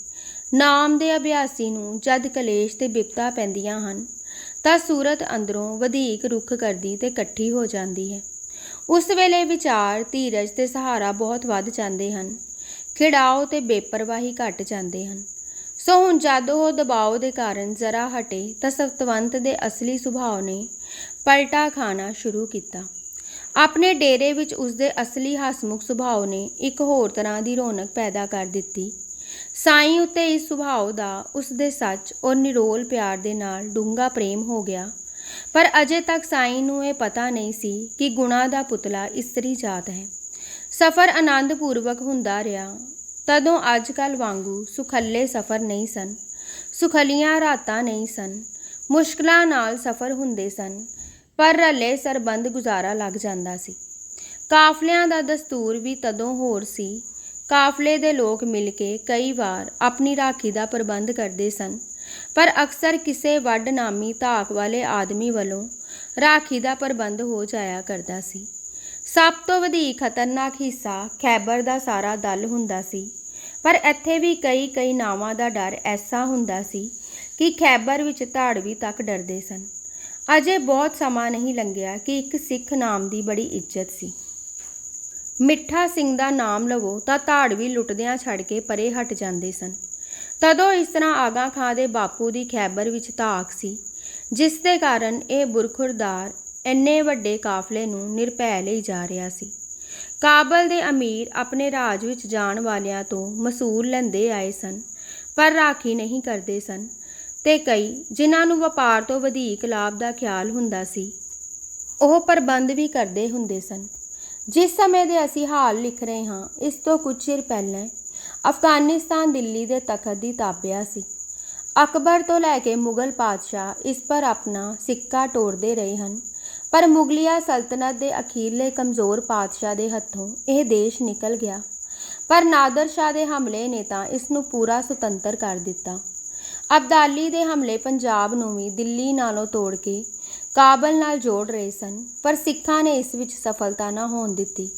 ਨਾਮ ਦੇ ਅਭਿਆਸੀ ਨੂੰ ਜਦ ਕਲੇਸ਼ ਤੇ ਬਿਪਤਾ ਪੈਂਦੀਆਂ ਹਨ, ਤਾਂ ਸੂਰਤ ਅੰਦਰੋਂ ਵਧੇਕ ਰੁੱਖ ਕਰਦੀ ਤੇ ਇਕੱਠੀ ਹੋ ਜਾਂਦੀ ਹੈ। ਉਸ ਵੇਲੇ ਵਿਚਾਰ, ਧੀਰਜ ਤੇ ਸਹਾਰਾ ਬਹੁਤ ਵੱਧ ਜਾਂਦੇ ਹਨ। ਖਿੜਾਓ ਤੇ ਬੇਪਰਵਾਹੀ ਘਟ ਜਾਂਦੇ ਹਨ। ਸੋ ਹੁਣ ਜਦ ਉਹ ਦਬਾਅ ਦੇ ਕਾਰਨ ਜ਼ਰਾ ਹਟੇ, ਤਾਂ ਸਤਵੰਤ ਦੇ ਅਸਲੀ ਸੁਭਾਅ ਨੇ ਪਲਟਾ ਖਾਣਾ ਸ਼ੁਰੂ ਕੀਤਾ। ਆਪਣੇ ਡੇਰੇ ਵਿੱਚ ਉਸਦੇ ਅਸਲੀ ਹਸਮੁਖ ਸੁਭਾਅ ਨੇ ਇੱਕ ਹੋਰ ਤਰ੍ਹਾਂ ਦੀ ਰੌਣਕ ਪੈਦਾ ਕਰ ਦਿੱਤੀ। ਸਾਈਂ ਉੱਤੇ ਇਸ ਸੁਭਾਅ ਦਾ ਉਸਦੇ ਸੱਚ ਔਰ ਨਿਰੋਲ ਪਿਆਰ ਦੇ ਨਾਲ ਡੂੰਘਾ ਪ੍ਰੇਮ ਹੋ ਗਿਆ। ਪਰ ਅਜੇ ਤੱਕ ਸਾਈਂ ਨੂੰ ਇਹ ਪਤਾ ਨਹੀਂ ਸੀ ਕਿ ਗੁਣਾ ਦਾ ਪੁਤਲਾ ਇਸਤਰੀ ਜਾਤ ਹੈ। ਸਫ਼ਰ ਆਨੰਦ ਪੂਰਵਕ ਹੁੰਦਾ ਰਿਹਾ। ਤਦੋਂ ਅੱਜ ਕੱਲ ਵਾਂਗੂ ਸੁਖੱਲੇ ਸਫ਼ਰ ਨਹੀਂ ਸਨ। ਸੁਖਲੀਆਂ ਰਾਤਾਂ ਨਹੀਂ ਸਨ। ਮੁਸ਼ਕਲਾਂ ਨਾਲ ਸਫ਼ਰ ਹੁੰਦੇ ਸਨ। ਪਰ ਰਲੇ ਸਰਬੰਧ ਗੁਜ਼ਾਰਾ ਲੱਗ ਜਾਂਦਾ ਸੀ। ਕਾਫਲਿਆਂ ਦਾ ਦਸਤੂਰ ਵੀ ਤਦੋਂ ਹੋਰ ਸੀ ਕਾਫਲੇ ਦੇ ਲੋਕ ਮਿਲ ਕੇ ਕਈ ਵਾਰ ਆਪਣੀ ਰਾਖੀ ਦਾ ਪ੍ਰਬੰਧ ਕਰਦੇ ਸਨ। ਪਰ ਅਕਸਰ ਕਿਸੇ ਵੱਡ ਨਾਮੀ ਧਾਕ ਵਾਲੇ ਆਦਮੀ ਵੱਲੋਂ ਰਾਖੀ ਦਾ ਪ੍ਰਬੰਧ ਹੋ ਜਾਇਆ ਕਰਦਾ ਸੀ। ਸਭ ਤੋਂ ਵਧੇਰੇ ਖਤਰਨਾਕ ਹਿੱਸਾ ਖੈਬਰ ਦਾ ਸਾਰਾ ਦਲ ਹੁੰਦਾ ਸੀ। ਪਰ ਇੱਥੇ ਵੀ ਕਈ ਕਈ ਨਾਵਾਂ ਦਾ ਡਰ ਐਸਾ ਹੁੰਦਾ ਸੀ ਕਿ ਖੈਬਰ ਵਿੱਚ ਧਾੜਵੀ ਤੱਕ ਡਰਦੇ ਸਨ। ਅਜੇ ਬਹੁਤ ਸਮਾਂ ਨਹੀਂ ਲੰਘਿਆ ਕਿ ਇੱਕ ਸਿੱਖ ਨਾਮ ਦੀ ਬੜੀ ਇੱਜ਼ਤ ਸੀ। ਮਿੱਠਾ ਸਿੰਘ ਦਾ ਨਾਮ ਲਵੋ ਤਾਂ ਧਾੜਵੀ ਲੁੱਟਦਿਆਂ ਛੱਡ ਕੇ ਪਰੇ ਹਟ ਜਾਂਦੇ ਸਨ। ਤਦੋਂ ਇਸ ਤਰ੍ਹਾਂ ਆਗਾ ਖਾਂ ਦੇ ਬਾਪੂ ਦੀ ਖੈਬਰ ਵਿੱਚ ਧਾਕ ਸੀ, ਜਿਸ ਦੇ ਕਾਰਨ ਇਹ ਬੁਰਖੁਰਦਾਰ ਇੰਨੇ ਵੱਡੇ ਕਾਫਲੇ ਨੂੰ ਨਿਰਭੈ ਲਈ ਜਾ ਰਿਹਾ ਸੀ। ਕਾਬਲ ਦੇ ਅਮੀਰ ਆਪਣੇ ਰਾਜ ਵਿੱਚ ਜਾਣ ਵਾਲਿਆਂ ਤੋਂ ਮਸੂਲ ਲੈਂਦੇ ਆਏ ਸਨ, ਪਰ ਰਾਖੀ ਨਹੀਂ ਕਰਦੇ ਸਨ ਤੇ ਕਈ ਜਿਨ੍ਹਾਂ ਨੂੰ ਵਪਾਰ ਤੋਂ ਵਧੇਕ ਲਾਭ ਦਾ ਖਿਆਲ ਹੁੰਦਾ ਸੀ, ਉਹ ਪ੍ਰਬੰਧ ਵੀ ਕਰਦੇ ਹੁੰਦੇ ਸਨ। ਜਿਸ ਸਮੇਂ ਦੇ ਅਸੀਂ ਹਾਲ ਲਿਖ ਰਹੇ ਹਾਂ, ਇਸ ਤੋਂ ਕੁਝ ਚਿਰ ਪਹਿਲਾਂ ਅਫਗਾਨਿਸਤਾਨ ਦਿੱਲੀ ਦੇ ਤਖਤ ਦੀ ਤਾਬਿਆ ਸੀ। ਅਕਬਰ ਤੋਂ ਲੈ ਕੇ ਮੁਗਲ ਪਾਤਸ਼ਾਹ ਇਸ ਪਰ ਆਪਣਾ ਸਿੱਕਾ ਟੋੜਦੇ ਰਹੇ ਹਨ, ਪਰ ਮੁਗਲਿਆ ਸਲਤਨਤ ਦੇ ਅਖੀਰਲੇ ਕਮਜ਼ੋਰ ਪਾਤਸ਼ਾਹ ਦੇ ਹੱਥੋਂ ਇਹ ਦੇਸ਼ ਨਿਕਲ ਗਿਆ। ਪਰ ਨਾਦਰ ਸ਼ਾਹ ਦੇ ਹਮਲੇ ਨੇ ਤਾਂ ਇਸ ਨੂੰ ਪੂਰਾ ਸੁਤੰਤਰ ਕਰ ਦਿੱਤਾ। ਅਬਦਾਲੀ ਦੇ ਹਮਲੇ ਪੰਜਾਬ ਨੂੰ ਵੀ ਦਿੱਲੀ ਨਾਲੋਂ ਤੋੜ ਕੇ ਕਾਬਲ ਨਾਲ ਜੋੜ ਰਹੇ ਸਨ, ਪਰ ਸਿੱਖਾਂ ਨੇ ਇਸ ਵਿੱਚ ਸਫਲਤਾ ਨਾ ਹੋਣ ਦਿੱਤੀ।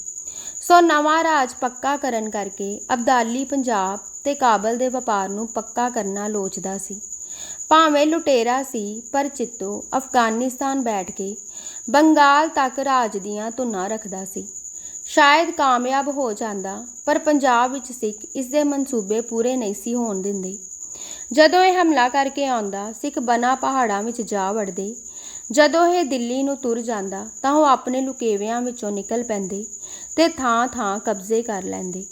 ਸੋ ਨਵਾਂ ਰਾਜ ਪੱਕਾ ਕਰਨ ਕਰਕੇ ਅਬਦਾਲੀ ਪੰਜਾਬ ਤੇ ਕਾਬਲ ਦੇ ਵਪਾਰ ਨੂੰ ਪੱਕਾ ਕਰਨਾ ਲੋਚਦਾ ਸੀ। ਭਾਵੇਂ ਲੁਟੇਰਾ ਸੀ, ਪਰ ਚਿੱਤੋ ਅਫਗਾਨਿਸਤਾਨ ਬੈਠ ਕੇ ਬੰਗਾਲ ਤੱਕ ਰਾਜ ਦੀਆਂ ਧੁਨਾਂ ਰੱਖਦਾ ਸੀ। ਸ਼ਾਇਦ ਕਾਮਯਾਬ ਹੋ ਜਾਂਦਾ, ਪਰ ਪੰਜਾਬ ਵਿੱਚ ਸਿੱਖ ਇਸ ਦੇ ਮਨਸੂਬੇ ਪੂਰੇ ਨਹੀਂ ਸੀ ਹੋਣ ਦਿੰਦੇ। ਜਦੋਂ ਇਹ ਹਮਲਾ ਕਰਕੇ ਆਉਂਦਾ, ਸਿੱਖ ਬਨਾ ਪਹਾੜਾਂ ਵਿੱਚ ਜਾ ਵੜਦੇ ਜਦੋਂ ਇਹ ਦਿੱਲੀ ਨੂੰ ਤੁਰ ਜਾਂਦਾ ਤਾਂ ਉਹ ਆਪਣੇ ਲੁਕੇਵਿਆਂ ਵਿੱਚੋਂ ਨਿਕਲ ਪੈਂਦੇ ਤੇ ਥਾਂ-ਥਾਂ ਕਬਜ਼ੇ ਕਰ ਲੈਂਦੇ।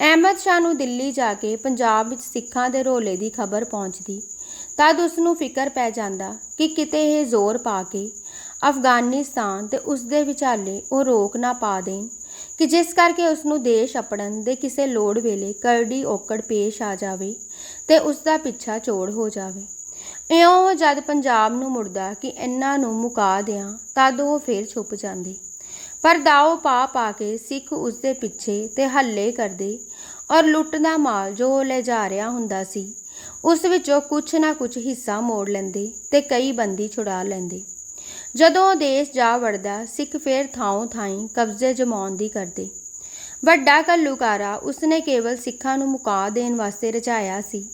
ਅਹਿਮਦ ਸ਼ਾਹ ਨੂੰ ਦਿੱਲੀ ਜਾ ਕੇ ਪੰਜਾਬ ਵਿੱਚ ਸਿੱਖਾਂ ਦੇ ਰੋਲੇ ਦੀ ਖਬਰ ਪਹੁੰਚਦੀ, ਤਦ ਉਸ ਨੂੰ ਫਿਕਰ ਪੈ ਜਾਂਦਾ ਕਿ ਕਿਤੇ ਇਹ ਜ਼ੋਰ ਪਾ ਕੇ ਅਫਗਾਨਿਸਤਾਨ ਤੇ ਉਸ ਦੇ ਵਿਚਾਲੇ ਉਹ ਰੋਕ ਨਾ ਪਾ ਦੇਣ ਕਿ ਜਿਸ ਕਰਕੇ ਉਸ ਨੂੰ ਦੇਸ਼ ਅਪੜਨ ਦੇ ਕਿਸੇ ਲੋੜ ਵੇਲੇ ਕਰੜੀ ਔਕੜ ਪੇਸ਼ ਆ ਜਾਵੇ ਤੇ ਉਸ ਦਾ ਪਿੱਛਾ ਚੋੜ ਹੋ ਜਾਵੇ। ਇਉਂ ਜਦ ਪੰਜਾਬ ਨੂੰ ਮੁੜਦਾ ਕਿ ਇਹਨਾਂ ਨੂੰ ਮੁਕਾ ਦਿਆਂ, ਤਦ ਉਹ ਫੇਰ ਛੁਪ ਜਾਂਦੇ। ਪਰ ਦਾਓ ਪਾ ਪਾ ਕੇ ਸਿੱਖ ਉਸ ਦੇ ਪਿੱਛੇ ਤੇ ਹੱਲੇ ਕਰਦੇ ਔਰ ਲੁੱਟ ਦਾ ਮਾਲ ਜੋ ਉਹ ਲੈ ਜਾ ਰਿਹਾ ਹੁੰਦਾ ਸੀ, ਉਸ ਵਿੱਚੋਂ ਕੁਛ ਨਾ ਕੁਛ ਹਿੱਸਾ ਮੋੜ ਲੈਂਦੇ ਤੇ ਕਈ ਬੰਦੀ ਛੁਡਾ ਲੈਂਦੇ। ਜਦੋਂ ਉਹ ਦੇਸ਼ ਜਾ ਵੜਦਾ, ਸਿੱਖ ਫੇਰ ਥਾਂ ਥਾਈਂ ਕਬਜ਼ੇ ਜਮਾਉਣ ਦੀ ਕਰਦੇ। ਵੱਡਾ ਕੱਲੂਕਾਰਾ ਉਸਨੇ ਕੇਵਲ ਸਿੱਖਾਂ ਨੂੰ ਮੁਕਾ ਦੇਣ ਵਾਸਤੇ ਰਚਾਇਆ ਸੀ।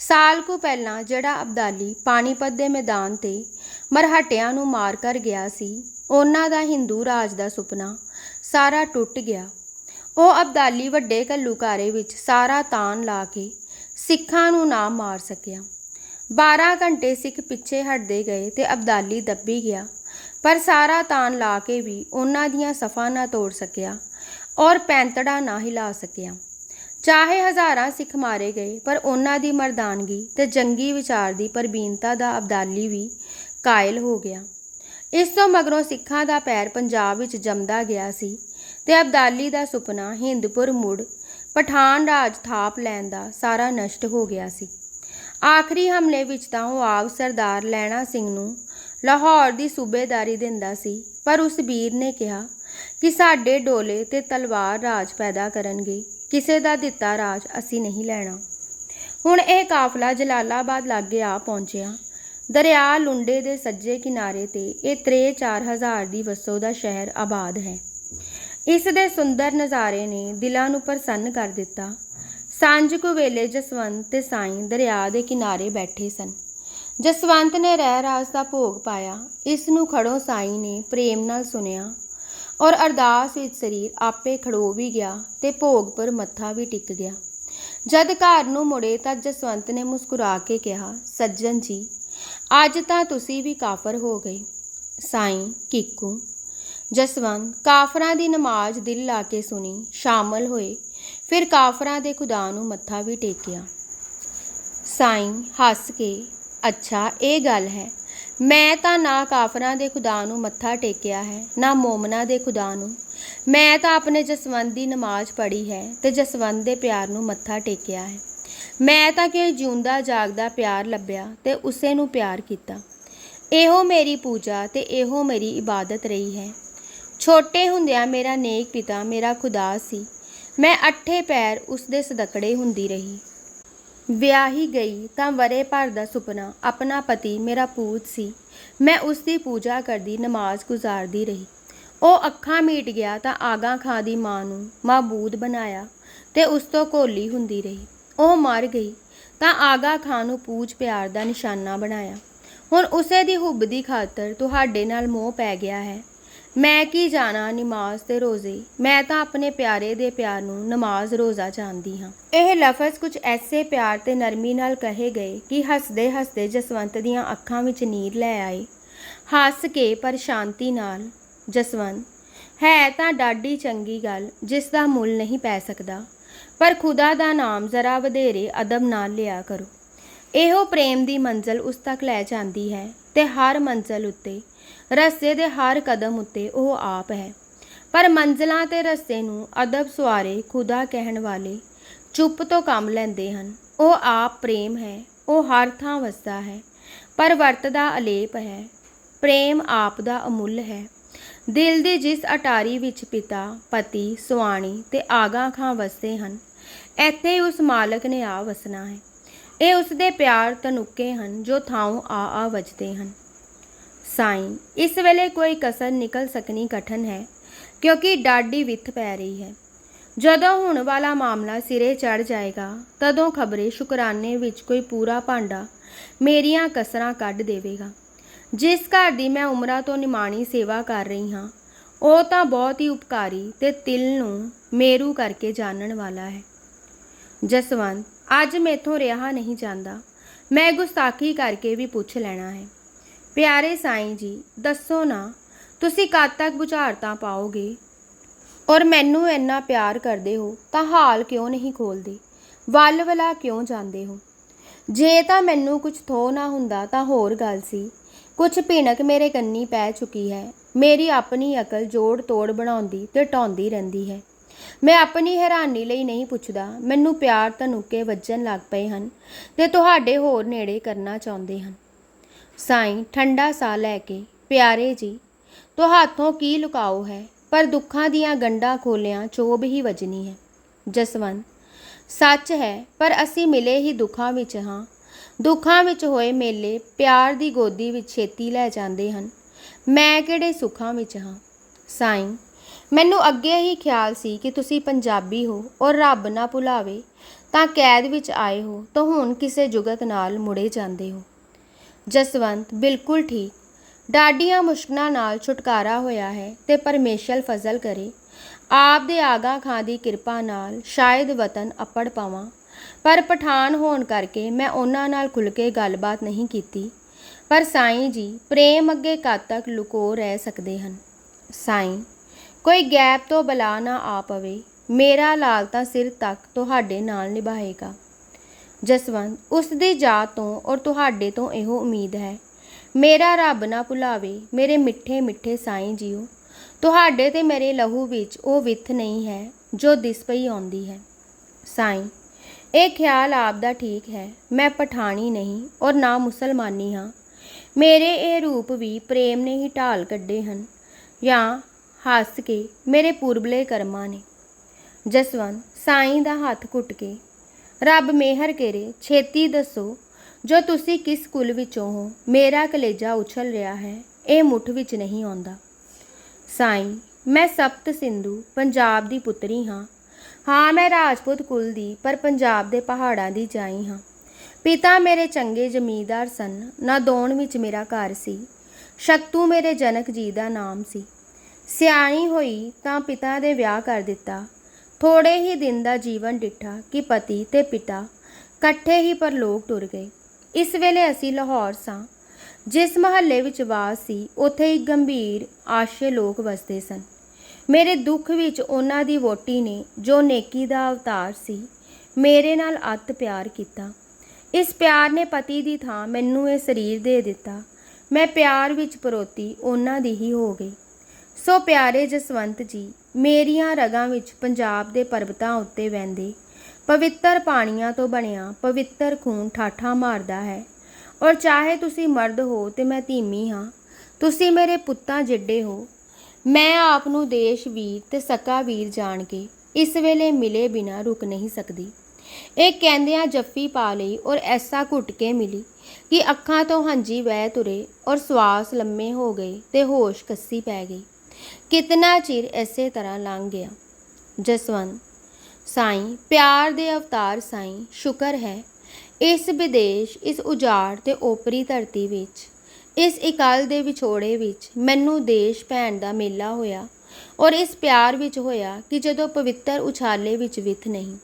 ਸਾਲ ਕੁ ਪਹਿਲਾਂ ਜਿਹੜਾ ਅਬਦਾਲੀ ਪਾਣੀਪਤ ਦੇ ਮੈਦਾਨ ਤੇ ਮਰਹਟਿਆਂ ਨੂੰ ਮਾਰ ਕਰ ਗਿਆ ਸੀ, ਉਹਨਾਂ ਦਾ ਹਿੰਦੂ ਰਾਜ ਦਾ ਸੁਪਨਾ ਸਾਰਾ ਟੁੱਟ ਗਿਆ। ਉਹ ਅਬਦਾਲੀ ਵੱਡੇ ਘੱਲੂਘਾਰੇ ਵਿੱਚ ਸਾਰਾ ਤਾਨ ਲਾ ਕੇ ਸਿੱਖਾਂ ਨੂੰ ਨਾ ਮਾਰ ਸਕਿਆ। 12 ਘੰਟੇ ਸਿੱਖ ਪਿੱਛੇ ਹਟਦੇ ਗਏ ਤੇ ਅਬਦਾਲੀ ਦੱਬੀ ਗਿਆ, ਪਰ ਸਾਰਾ ਤਾਨ ਲਾ ਕੇ ਵੀ ਉਹਨਾਂ ਦੀਆਂ ਸਫਾਂ ਨਾ ਤੋੜ ਸਕਿਆ ਔਰ ਪੈਂਤੜਾ ਨਾ ਹਿਲਾ ਸਕਿਆ। ਚਾਹੇ ਹਜ਼ਾਰਾਂ ਸਿੱਖ ਮਾਰੇ ਗਏ, ਪਰ ਉਹਨਾਂ ਦੀ ਮਰਦਾਨਗੀ ਤੇ ਜੰਗੀ ਵਿਚਾਰ ਦੀ ਪਰਬੀਨਤਾ ਦਾ ਅਬਦਾਲੀ ਵੀ ਕਾਇਲ ਹੋ ਗਿਆ। ਇਸ ਤੋਂ ਮਗਰੋਂ ਸਿੱਖਾਂ ਦਾ ਪੈਰ ਪੰਜਾਬ ਵਿੱਚ ਜੰਮਦਾ ਗਿਆ ਸੀ ਤੇ ਅਬਦਾਲੀ ਦਾ ਸੁਪਨਾ ਹਿੰਦਪੁਰ ਮੁੜ ਪਠਾਨ ਰਾਜ ਥਾਪ ਲੈਣ ਦਾ ਸਾਰਾ ਨਸ਼ਟ ਹੋ ਗਿਆ ਸੀ। ਆਖਰੀ ਹਮਲੇ ਵਿੱਚ ਤਾਂ ਉਹ ਆਪ ਸਰਦਾਰ ਲੈਣਾ ਸਿੰਘ ਨੂੰ ਲਾਹੌਰ ਦੀ ਸੂਬੇਦਾਰੀ ਦਿੰਦਾ ਸੀ, ਪਰ ਉਸ ਵੀਰ ਨੇ ਕਿਹਾ ਕਿ ਸਾਡੇ ਡੋਲੇ ਤੇ ਤਲਵਾਰ ਰਾਜ ਪੈਦਾ ਕਰਨਗੇ। ਕਿਸੇ ਦਾ ਦਿੱਤਾ ਰਾਜ ਅਸੀਂ ਨਹੀਂ ਲੈਣਾ। ਹੁਣ ਇਹ ਕਾਫਲਾ ਜਲਾਲਾਬਾਦ ਲਾਗੇ ਆ ਪਹੁੰਚਿਆ। ਦਰਿਆ ਲੁੰਡੇ ਦੇ ਸੱਜੇ ਕਿਨਾਰੇ ਤੇ ਇਹ ਤਰੇ 4000 ਦੀ ਵਸੋਂ ਦਾ ਸ਼ਹਿਰ ਆਬਾਦ ਹੈ। ਇਸ ਦੇ ਸੁੰਦਰ ਨਜ਼ਾਰੇ ਨੇ ਦਿਲਾਂ ਨੂੰ ਪ੍ਰਸੰਨ ਕਰ ਦਿੱਤਾ। ਸਾਂਝ ਕੁ ਵੇਲੇ ਜਸਵੰਤ ਤੇ ਸਾਈਂ ਦਰਿਆ ਦੇ ਕਿਨਾਰੇ ਬੈਠੇ ਸਨ। ਜਸਵੰਤ ਨੇ ਰਹਿ ਰਾਸ ਦਾ ਭੋਗ ਪਾਇਆ। ਇਸ ਨੂੰ ਖੜੋ ਸਾਈਂ ਨੇ ਪ੍ਰੇਮ ਨਾਲ ਸੁਨਿਆ ਔਰ ਅਰਦਾਸ ਵਿੱਚ ਸਰੀਰ ਆਪੇ ਖੜੋ ਵੀ ਗਿਆ ਤੇ ਭੋਗ ਪਰ ਮੱਥਾ ਵੀ ਟਿਕ ਗਿਆ। ਜਦ ਘਰ ਨੂੰ ਮੁੜੇ ਤਾਂ ਜਸਵੰਤ ਨੇ ਮੁਸਕਰਾ ਕੇ ਕਿਹਾ, ਸੱਜਣ ਜੀ, ਅੱਜ ਤਾਂ ਤੁਸੀਂ ਵੀ ਕਾਫਰ ਹੋ ਗਏ। ਸਾਈਂ, ਕਿੱਕੂ। ਜਸਵੰਤ ਕਾਫਰਾਂ ਦੀ ਨਮਾਜ਼ ਦਿਲ ਲਾ ਕੇ ਸੁਣੀ, ਸ਼ਾਮਲ ਹੋਏ। ਫਿਰ ਕਾਫਰਾਂ ਦੇ ਖੁਦਾ ਨੂੰ ਮੱਥਾ ਵੀ ਟੇਕਿਆ। ਸਾਈਂ, ਹੱਸ ਕੇ, ਅੱਛਾ, ਇਹ ਗੱਲ ਹੈ। ਮੈਂ ਤਾਂ ਨਾ ਕਾਫਰਾਂ ਦੇ ਖੁਦਾ ਨੂੰ ਮੱਥਾ ਟੇਕਿਆ ਹੈ, ਨਾ ਮੋਮਨਾ ਦੇ ਖੁਦਾ ਨੂੰ। ਮੈਂ ਤਾਂ ਆਪਣੇ ਜਸਵੰਤ ਦੀ ਨਮਾਜ਼ ਪੜ੍ਹੀ ਹੈ ਤੇ ਜਸਵੰਤ ਦੇ ਪਿਆਰ ਨੂੰ ਮੱਥਾ ਟੇਕਿਆ ਹੈ। ਮੈਂ ਤਾਂ ਕਿ ਜਿਉਂਦਾ ਜਾਗਦਾ ਪਿਆਰ ਲੱਭਿਆ ਤੇ ਉਸੇ ਨੂੰ ਪਿਆਰ ਕੀਤਾ। ਇਹੋ ਮੇਰੀ ਪੂਜਾ ਤੇ ਇਹੋ ਮੇਰੀ ਇਬਾਦਤ ਰਹੀ ਹੈ। ਛੋਟੇ ਹੁੰਦਿਆਂ ਮੇਰਾ ਨੇਕ ਪਿਤਾ ਮੇਰਾ ਖੁਦਾ ਸੀ। ਮੈਂ ਅੱਠੇ ਪੈਰ ਉਸ ਦੇ ਸਦਕੜੇ ਹੁੰਦੀ ਰਹੀ। ਵਿਆਹੀ ਗਈ ਤਾਂ ਵਰੇ ਭਰ ਦਾ ਸੁਪਨਾ ਆਪਣਾ ਪਤੀ ਮੇਰਾ ਪੂਤ ਸੀ। ਮੈਂ ਉਸ ਦੀ ਪੂਜਾ ਕਰਦੀ, ਨਮਾਜ਼ ਗੁਜ਼ਾਰਦੀ ਰਹੀ। ਉਹ ਅੱਖਾਂ ਮੀਟ ਗਿਆ ਤਾਂ ਆਗਾ ਖਾਂ ਦੀ ਮਾਂ ਨੂੰ ਮਾਬੂਦ ਬਣਾਇਆ ਤੇ ਉਸ ਤੋਂ ਕੋਲੀ ਹੁੰਦੀ ਰਹੀ। ਉਹ ਮਰ ਗਈ ਤਾਂ ਆਗਾ ਖਾਂ ਨੂੰ ਪੂਜ ਪਿਆਰ ਦਾ ਨਿਸ਼ਾਨਾ ਬਣਾਇਆ। ਹੁਣ ਉਸੇ ਦੀ ਹੁੱਬ ਦੀ ਖਾਤਰ ਤੁਹਾਡੇ ਨਾਲ ਮੋਹ ਪੈ ਗਿਆ ਹੈ। ਮੈਂ ਕੀ ਜਾਣਾ ਨਮਾਜ਼ ਤੇ ਰੋਜ਼ੇ? ਮੈਂ ਤਾਂ ਆਪਣੇ ਪਿਆਰੇ ਦੇ ਪਿਆਰ ਨੂੰ ਨਮਾਜ਼ ਰੋਜ਼ਾ ਜਾਣਦੀ ਹਾਂ। ਇਹ ਲਫ਼ਜ਼ ਕੁਝ ਐਸੇ ਪਿਆਰ ਤੇ ਨਰਮੀ ਨਾਲ ਕਹੇ ਗਏ ਕਿ ਹੱਸਦੇ ਹੱਸਦੇ ਜਸਵੰਤ ਦੀਆਂ ਅੱਖਾਂ ਵਿੱਚ ਨੀਰ ਲੈ ਆਏ। ਹੱਸ ਕੇ ਪਰ ਸ਼ਾਂਤੀ ਨਾਲ, ਜਸਵੰਤ, ਹੈ ਤਾਂ ਡਾਢੀ ਚੰਗੀ ਗੱਲ, ਜਿਸ ਦਾ ਮੁੱਲ ਨਹੀਂ ਪੈ ਸਕਦਾ। ਪਰ ਖੁਦਾ ਦਾ ਨਾਮ ਜ਼ਰਾ ਵਧੇਰੇ ਅਦਬ ਨਾਲ ਲਿਆ ਕਰੋ। ਇਹੋ ਪ੍ਰੇਮ ਦੀ ਮੰਜ਼ਲ ਉਸ ਤੱਕ ਲੈ ਜਾਂਦੀ ਹੈ ਤੇ ਹਰ ਮੰਜ਼ਲ ਉੱਤੇ ਰਸਤੇ ਦੇ ਹਰ ਕਦਮ ਉੱਤੇ ਉਹ ਆਪ ਹੈ। ਪਰ ਮੰਜ਼ਲਾਂ ਤੇ ਰਸਤੇ ਨੂੰ ਅਦਬ ਸਵਾਰੇ ਖੁਦਾ ਕਹਿਣ ਵਾਲੇ ਚੁੱਪ ਤੋਂ ਕੰਮ ਲੈਂਦੇ ਹਨ। ਉਹ ਆਪ ਪ੍ਰੇਮ ਹੈ, ਉਹ ਹਰ ਥਾਂ ਵਸਦਾ ਹੈ, ਪਰ ਵਰਤਦਾ ਅਲੇਪ ਹੈ। ਪ੍ਰੇਮ ਆਪ ਦਾ ਅਮੁੱਲ ਹੈ। ਦਿਲ ਦੀ ਜਿਸ ਅਟਾਰੀ ਵਿੱਚ ਪਿਤਾ, ਪਤੀ, ਸੁਆਣੀ ਤੇ ਆਗਾ ਖਾਂ ਵਸਦੇ ਹਨ, ਇੱਥੇ ਉਸ ਮਾਲਕ ਨੇ ਆ ਵਸਣਾ ਹੈ। ਇਹ ਉਸ ਦੇ ਪਿਆਰ ਤਨੁੱਕੇ ਹਨ ਜੋ ਥਾਂ ਆ ਆ ਵਜਦੇ ਹਨ। ਸਾਈਂ। ਇਸ ਵੇਲੇ ਕੋਈ ਕਸਰ ਨਿਕਲ ਸਕਣੀ ਕਠਨ ਹੈ, ਕਿਉਂਕਿ ਡਾਢੀ ਵਿੱਥ ਪੈ ਰਹੀ ਹੈ। ਜਦੋਂ ਹੁਣ ਵਾਲਾ ਮਾਮਲਾ ਸਿਰੇ ਚੜ ਜਾਏਗਾ, ਤਦੋਂ ਖਬਰੇ ਸ਼ੁਕਰਾਨੇ ਵਿੱਚ ਕੋਈ ਪੂਰਾ ਭਾਂਡਾ ਮੇਰੀਆਂ ਕਸਰਾਂ ਕੱਢ ਦੇਵੇਗਾ। ਜਿਸ ਘਰ ਦੀ ਮੈਂ ਉਮਰਾਂ ਤੋਂ ਨਿਮਾਣੀ ਸੇਵਾ ਕਰ ਰਹੀ ਹਾਂ, ਉਹ ਤਾਂ ਬਹੁਤ ਹੀ ਉਪਕਾਰੀ ਤੇ ਤਿਲ ਨੂੰ ਮੇਰੂ ਕਰਕੇ ਜਾਣਨ ਵਾਲਾ ਹੈ। ਜਸਵੰਤ, ਅੱਜ ਮੇਥੋਂ ਰਿਹਾ ਨਹੀਂ ਜਾਂਦਾ। ਮੈਂ ਗੁਸਤਾਖੀ ਕਰਕੇ ਵੀ ਪੁੱਛ ਲੈਣਾ ਹੈ। ਪਿਆਰੇ ਸਾਈਂ ਜੀ, ਦੱਸੋ ਨਾ, ਤੁਸੀਂ ਕਦ ਤੱਕ ਬੁਝਾਰਤਾਂ ਪਾਓਗੇ? ਔਰ ਮੈਨੂੰ ਇੰਨਾ ਪਿਆਰ ਕਰਦੇ ਹੋ, ਤਾਂ ਹਾਲ ਕਿਉਂ ਨਹੀਂ ਖੋਲਦੇ? ਵੱਲ ਵਲਾ ਕਿਉਂ ਜਾਂਦੇ ਹੋ? ਜੇ ਤਾਂ ਮੈਨੂੰ ਕੁਝ ਥੋ ਨਾ ਹੁੰਦਾ, ਤਾਂ ਹੋਰ ਗੱਲ ਸੀ। ਕੁਝ ਭਿਣਕ ਮੇਰੇ ਕੰਨੀ ਪੈ ਚੁੱਕੀ ਹੈ। ਮੇਰੀ ਆਪਣੀ ਅਕਲ ਜੋੜ ਤੋੜ ਬਣਾਉਂਦੀ ਤੇ ਟਾਉਂਦੀ ਰਹਿੰਦੀ ਹੈ। ਮੈਂ ਆਪਣੀ ਹੈਰਾਨੀ ਲਈ ਨਹੀਂ ਪੁੱਛਦਾ, ਮੈਨੂੰ ਪਿਆਰ ਤਨੁਕੇ ਵੱਜਣ ਲੱਗ ਪਏ ਹਨ ਤੇ ਤੁਹਾਡੇ ਹੋਰ ਨੇੜੇ ਕਰਨਾ ਚਾਹੁੰਦੇ ਹਨ। ਸਾਈਂ ਠੰਡਾ ਸਾਹ ਲੈ ਕੇ, ਪਿਆਰੇ ਜੀ ਤੁਹਾਥੋਂ ਕੀ ਲੁਕਾਓ ਹੈ, ਪਰ ਦੁੱਖਾਂ ਦੀਆਂ ਗੰਢਾਂ ਖੋਲਿਆਂ ਚੋਬ ਹੀ ਵਜਣੀ ਹੈ। ਜਸਵੰਤ, ਸੱਚ ਹੈ, ਪਰ ਅਸੀਂ ਮਿਲੇ ਹੀ ਦੁੱਖਾਂ ਵਿੱਚ ਹਾਂ। ਦੁੱਖਾਂ ਵਿੱਚ ਹੋਏ ਮੇਲੇ ਪਿਆਰ ਦੀ ਗੋਦੀ ਵਿੱਚ ਛੇਤੀ ਲੈ ਜਾਂਦੇ ਹਨ। ਮੈਂ ਕਿਹੜੇ ਸੁੱਖਾਂ ਵਿੱਚ ਹਾਂ? ਸਾਈਂ, ਮੈਨੂੰ ਅੱਗੇ ਹੀ ਖਿਆਲ ਸੀ ਕਿ ਤੁਸੀਂ ਪੰਜਾਬੀ ਹੋ ਔਰ ਰੱਬ ਨਾ ਭੁਲਾਵੇ, ਤਾਂ ਕੈਦ ਵਿੱਚ ਆਏ ਹੋ, ਤਾਂ ਹੁਣ ਕਿਸੇ ਜੁਗਤ ਨਾਲ ਮੁੜੇ ਜਾਂਦੇ ਹੋ। ਜਸਵੰਤ ਬਿਲਕੁਲ ਠੀਕ। ਡਾਡੀਆਂ ਮੁਸ਼ਕਲਾਂ ਨਾਲ ਛੁਟਕਾਰਾ ਹੋਇਆ ਹੈ ਤੇ ਪਰਮੇਸ਼ਰ ਫਜ਼ਲ ਕਰੇ। ਆਪ ਦੇ ਆਗਾ ਖਾਂ ਦੀ ਕਿਰਪਾ ਨਾਲ ਸ਼ਾਇਦ ਵਤਨ ਅਪੜ ਪਾਵਾਂ। ਪਰ ਪਠਾਨ ਹੋਣ ਕਰਕੇ ਮੈਂ ਉਹਨਾਂ ਨਾਲ ਖੁੱਲ ਕੇ ਗੱਲਬਾਤ ਨਹੀਂ ਕੀਤੀ। ਪਰ ਸਾਈਂ ਜੀ, ਪ੍ਰੇਮ ਅੱਗੇ ਕਦ ਤੱਕ ਲੁਕੋ ਰਹਿ ਸਕਦੇ ਹਨ? ਸਾਈਂ, ਕੋਈ ਗੈਪ ਤੋਂ ਬਲਾ ਨਾ ਆ ਪਵੇ। ਮੇਰਾ ਲਾਲ ਤਾਂ ਸਿਰ ਤੱਕ ਤੁਹਾਡੇ ਨਾਲ ਨਿਭਾਏਗਾ। ਜਸਵੰਤ ਉਸ ਦੀ ਜਾਤ ਤੋਂ ਔਰ ਤੁਹਾਡੇ ਤੋਂ ਇਹੋ ਉਮੀਦ ਹੈ। ਮੇਰਾ ਰੱਬ ਨਾ ਭੁਲਾਵੇ, ਮੇਰੇ ਮਿੱਠੇ ਮਿੱਠੇ ਸਾਈਂ ਜੀਓ ਤੁਹਾਡੇ ਤੇ ਮੇਰੇ ਲਹੂ ਵਿੱਚ ਉਹ ਵਿਥ ਨਹੀਂ ਹੈ, ਜੋ ਦਿਸ ਪਈ ਆਉਂਦੀ ਹੈ। ਸਾਈਂ, ਇਹ ਖਿਆਲ ਆਪ ਦਾ ਠੀਕ ਹੈ, ਮੈਂ ਪਠਾਣੀ ਨਹੀਂ ਔਰ ਨਾ ਮੁਸਲਮਾਨੀ ਹਾਂ। ਮੇਰੇ ਇਹ ਰੂਪ ਵੀ ਪ੍ਰੇਮ ਨੇ ਹੀ ਢਾਲ ਕੱਢੇ ਹਨ, ਜਾਂ ਹੱਸ ਕੇ ਮੇਰੇ ਪੁਰਬਲੇ ਕਰਮਾਂ ਨੇ। ਜਸਵੰਤ, ਸਾਈਂ ਦਾ ਹੱਥ ਘੁੱਟ ਕੇ ਰੱਬ ਮਿਹਰ ਕਰੇ, ਛੇਤੀ ਦੱਸੋ, ਜੋ ਤੁਸੀਂ ਕਿਸ ਕੁਲ ਵਿੱਚੋਂ ਹੋ, ਮੇਰਾ ਕਲੇਜਾ ਉਛਲ ਰਿਹਾ ਹੈ, ਇਹ ਮੁੱਠ ਵਿੱਚ ਨਹੀਂ ਆਉਂਦਾ। ਸਾਈਂ, ਮੈਂ ਸਪਤ ਸਿੰਧੂ, ਪੰਜਾਬ ਦੀ ਪੁੱਤਰੀ ਹਾਂ। ਹਾਂ, ਮੈਂ ਰਾਜਪੂਤ ਕੁਲ ਦੀ, ਪਰ ਪੰਜਾਬ ਦੇ ਪਹਾੜਾਂ ਦੀ ਜਾਈ ਹਾਂ। ਪਿਤਾ ਮੇਰੇ ਚੰਗੇ ਜ਼ਮੀਂਦਾਰ ਸਨ, ਨਾ ਦੌਣ ਵਿੱਚ ਮੇਰਾ ਘਰ ਸੀ। ਸ਼ਕਤੂ ਮੇਰੇ ਜਨਕ ਜੀ ਦਾ ਨਾਮ ਸੀ। ਸਿਆਣੀ ਹੋਈ ਤਾਂ ਪਿਤਾ ਦੇ ਵਿਆਹ ਕਰ ਦਿੱਤਾ ਥੋੜੇ ਹੀ ਦਿਨ ਦਾ ਜੀਵਨ ਡਿੱਠਾ ਕਿ ਪਤੀ ਤੇ ਪਿਤਾ ਇਕੱਠੇ ਹੀ ਪਰਲੋਕ ਟੁਰ ਗਏ। ਇਸ ਵੇਲੇ ਅਸੀਂ ਲਾਹੌਰ ਸਾਂ, ਜਿਸ ਮਹੱਲੇ ਵਿੱਚ ਵਾਸ ਸੀ, ਉੱਥੇ ਇੱਕ ਗੰਭੀਰ ਆਸ਼ੇ ਲੋਕ ਵਸਦੇ ਸਨ। ਮੇਰੇ ਦੁੱਖ ਵਿੱਚ ਉਹਨਾਂ ਦੀ ਵੋਟੀ ਨੇ ਜੋ ਨੇਕੀ ਦਾ ਅਵਤਾਰ ਸੀ, ਮੇਰੇ ਨਾਲ ਅਤ ਪਿਆਰ ਕੀਤਾ। ਇਸ ਪਿਆਰ ਨੇ ਪਤੀ ਦੀ ਥਾਂ ਮੈਨੂੰ ਇਹ ਸਰੀਰ ਦੇ ਦਿੱਤਾ। ਮੈਂ ਪਿਆਰ ਵਿੱਚ ਪਰੋਤੀ, ਉਹਨਾਂ ਦੀ ਹੀ ਹੋ ਗਈ। ਸੋ ਪਿਆਰੇ ਜਸਵੰਤ ਜੀ ਮੇਰੀਆਂ ਰਗਾਂ ਵਿੱਚ ਪੰਜਾਬ ਦੇ ਪਰਬਤਾਂ ਉੱਤੇ ਵਹਿੰਦੇ। ਪਵਿੱਤਰ ਪਾਣੀਆਂ ਤੋਂ ਬਣਿਆ ਪਵਿੱਤਰ ਖੂਨ ਠਾਠਾ ਮਾਰਦਾ ਹੈ। ਔਰ ਚਾਹੇ ਤੁਸੀਂ ਮਰਦ ਹੋ ਤੇ ਮੈਂ ਧੀਮੀ ਹਾਂ, ਤੁਸੀਂ ਮੇਰੇ ਪੁੱਤਾਂ ਜਿੱਡੇ ਹੋ। ਮੈਂ ਆਪ ਨੂੰ ਦੇਸ਼ ਵੀਰ ਤੇ ਸਕਾ ਵੀਰ ਜਾਣ ਕੇ ਇਸ ਵੇਲੇ ਮਿਲੇ ਬਿਨਾ ਰੁਕ ਨਹੀਂ ਸਕਦੀ। ਇਹ ਕਹਿੰਦਿਆਂ ਜੱਫੀ ਪਾ ਲਈ ਔਰ ਐਸਾ ਘੁੱਟ ਕੇ ਮਿਲੀ ਕਿ ਅੱਖਾਂ ਤੋਂ ਹੰਝੀ ਵਹਿ ਤੁਰੇ ਔਰ ਸਵਾਸ ਲੰਮੇ ਹੋ ਗਏ ਤੇ ਹੋਸ਼ ਕੱਸੀ ਪੈ ਗਈ। ਕਿਤਨਾ ਚਿਰ ਐਸੇ ਤਰ੍ਹਾਂ ਲੰਘ ਗਿਆ? ਜਸਵੰਤ, ਸਾਈਂ, ਪਿਆਰ ਦੇ ਅਵਤਾਰ ਸਾਈਂ, ਸ਼ੁਕਰ ਹੈ। ਇਸ ਵਿਦੇਸ਼, ਇਸ ਉਜਾੜ ਤੇ ਓਪਰੀ ਧਰਤੀ ਵਿੱਚ, ਇਸ ਇਕੱਲ ਦੇ ਵਿਛੋੜੇ ਵਿੱਚ ਮੈਨੂੰ ਦੇਸ਼ ਭੈਣ ਦਾ ਮੇਲਾ ਹੋਇਆ ਔਰ ਇਸ ਪਿਆਰ ਵਿੱਚ ਹੋਇਆ ਕਿ ਜਦੋਂ ਪਵਿੱਤਰ ਉਛਾਲੇ ਵਿੱਚ ਵਿਥ ਨਹੀਂ।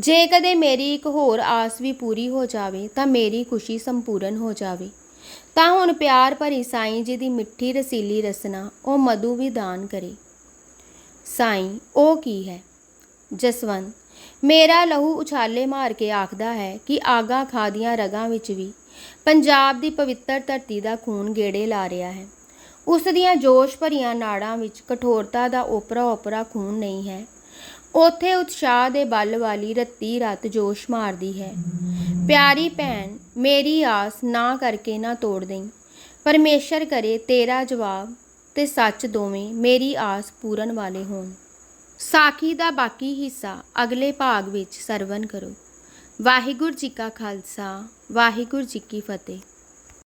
ਜੇ ਕਦੇ ਮੇਰੀ ਇੱਕ ਹੋਰ ਆਸ ਵੀ ਪੂਰੀ ਹੋ ਜਾਵੇ ਤਾਂ ਮੇਰੀ ਖੁਸ਼ੀ ਸੰਪੂਰਨ ਹੋ ਜਾਵੇ। ਤਾਂ ਹੁਣ ਪਿਆਰ ਭਰੀ ਸਾਈਂ ਜੀ ਦੀ ਮਿੱਠੀ ਰਸੀਲੀ ਰਸਨਾ ਉਹ ਮਧੂ ਵੀ ਦਾਨ ਕਰੇ। ਸਾਈਂ, ਉਹ ਕੀ ਹੈ? ਜਸਵੰਤ, ਮੇਰਾ ਲਹੂ ਉਛਾਲੇ ਮਾਰ ਕੇ ਆਖਦਾ ਹੈ ਕਿ ਆਗਾ ਖਾਦੀਆਂ ਰਗਾਂ ਵਿੱਚ ਵੀ ਪੰਜਾਬ ਦੀ ਪਵਿੱਤਰ ਧਰਤੀ ਦਾ ਖੂਨ ਗੇੜੇ ਲਾ ਰਿਹਾ ਹੈ। ਉਸ ਦੀਆਂ ਜੋਸ਼ ਭਰੀਆਂ ਨਾੜਾਂ ਵਿੱਚ ਕਠੋਰਤਾ ਦਾ ਓਪਰਾ ਓਪਰਾ ਖੂਨ ਨਹੀਂ ਹੈ। ਉਥੇ ਉਤਸ਼ਾਹ ਦੇ ਬਲ ਵਾਲੀ ਰੱਤੀ ਰਤ ਜੋਸ਼ ਮਾਰਦੀ ਹੈ। ਪਿਆਰੀ ਭੈਣ, ਮੇਰੀ ਆਸ ਨਾ ਕਰਕੇ ਨਾ ਤੋੜ ਦੇਈ। ਪਰਮੇਸ਼ਰ ਕਰੇ ਤੇਰਾ ਜਵਾਬ ਤੇ ਸੱਚ ਦੋਵੇਂ ਮੇਰੀ ਆਸ ਪੂਰਨ ਵਾਲੇ ਹੋਣ। ਸਾਖੀ ਦਾ ਬਾਕੀ ਹਿੱਸਾ ਅਗਲੇ ਭਾਗ ਵਿੱਚ ਸਰਵਨ ਕਰੋ। ਵਾਹਿਗੁਰੂ ਜੀ ਕਾ ਖਾਲਸਾ, ਵਾਹਿਗੁਰੂ ਜੀ ਕੀ ਫਤਿਹ।